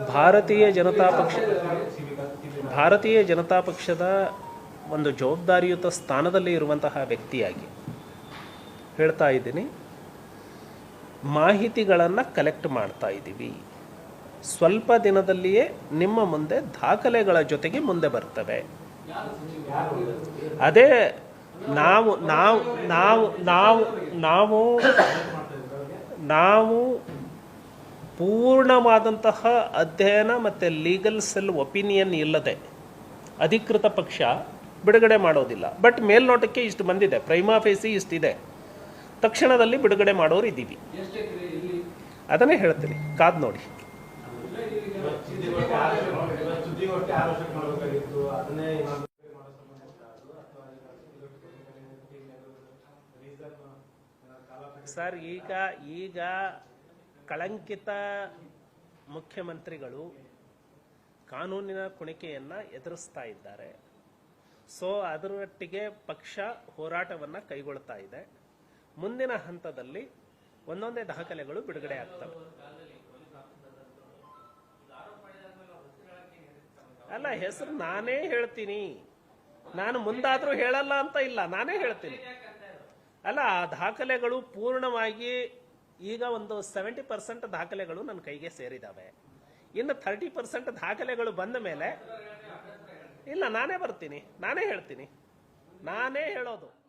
ಭಾರತೀಯ ಜನತಾ ಪಕ್ಷ, ಭಾರತೀಯ ಜನತಾ ಪಕ್ಷದ ಒಂದು ಜವಾಬ್ದಾರಿಯುತ ಸ್ಥಾನದಲ್ಲಿ ಇರುವಂತಹ ವ್ಯಕ್ತಿಯಾಗಿ ಹೇಳ್ತಾ ಇದ್ದೀನಿ. ಮಾಹಿತಿಗಳನ್ನು ಕಲೆಕ್ಟ್ ಮಾಡ್ತಾ ಇದ್ದೀವಿ. ಸ್ವಲ್ಪ ದಿನದಲ್ಲಿಯೇ ನಿಮ್ಮ ಮುಂದೆ ದಾಖಲೆಗಳ ಜೊತೆಗೆ ಮುಂದೆ ಬರ್ತವೆ. ಅದೇ ನಾವು ನಾವು ನಾವು ನಾವು ನಾವು ನಾವು ಪೂರ್ಣವಾದಂತಹ ಅಧ್ಯಯನ ಮತ್ತು ಲೀಗಲ್ ಸೆಲ್ ಒಪಿನಿಯನ್ ಇಲ್ಲದೆ ಅಧಿಕೃತ ಪಕ್ಷ ಬಿಡುಗಡೆ ಮಾಡೋದಿಲ್ಲ. ಬಟ್ ಮೇಲ್ನೋಟಕ್ಕೆ ಇಷ್ಟು ಬಂದಿದೆ ಪ್ರೈಮಾ ಫೇಸಿ ಇಷ್ಟಿದೆ. ತಕ್ಷಣದಲ್ಲಿ ಬಿಡುಗಡೆ ಮಾಡೋರು ಇದ್ದೀವಿ. ಅದನ್ನೇ ಹೇಳ್ತೀನಿ. ಕಾದ್ ನೋಡಿ. ಸರ್, ಈಗ ಈಗ ಕಳಂಕಿತ ಮುಖ್ಯಮಂತ್ರಿಗಳು ಕಾನೂನಿನ ಕುಣಿಕೆಯನ್ನು ಎದುರಿಸ್ತಾ ಇದ್ದಾರೆ. ಸೊ ಅದರೊಟ್ಟಿಗೆ ಪಕ್ಷ ಹೋರಾಟವನ್ನು ಕೈಗೊಳ್ತಾ ಇದೆ. ಮುಂದಿನ ಹಂತದಲ್ಲಿ ಒಂದೊಂದೇ ದಾಖಲೆಗಳು ಬಿಡುಗಡೆ ಆಗ್ತವೆ. ಅಲ್ಲ, ಹೆಸರು ನಾನೇ ಹೇಳ್ತೀನಿ. ನಾನು ಮುಂದಾದರೂ ಹೇಳಲ್ಲ ಅಂತ ಇಲ್ಲ, ನಾನೇ ಹೇಳ್ತೀನಿ. ಅಲ್ಲ, ಆ ದಾಖಲೆಗಳು ಪೂರ್ಣವಾಗಿ ಈಗ ಒಂದು ಸೆವೆಂಟಿ ಪರ್ಸೆಂಟ್ ದಾಖಲೆಗಳು ನನ್ನ ಕೈಗೆ ಸೇರಿದಾವೆ. ಇನ್ನು ಥರ್ಟಿ ಪರ್ಸೆಂಟ್ ದಾಖಲೆಗಳು ಬಂದ ಮೇಲೆ, ಇಲ್ಲ, ನಾನೇ ಬರ್ತೀನಿ, ನಾನೇ ಹೇಳ್ತೀನಿ. ನಾನೇ ಹೇಳೋದು.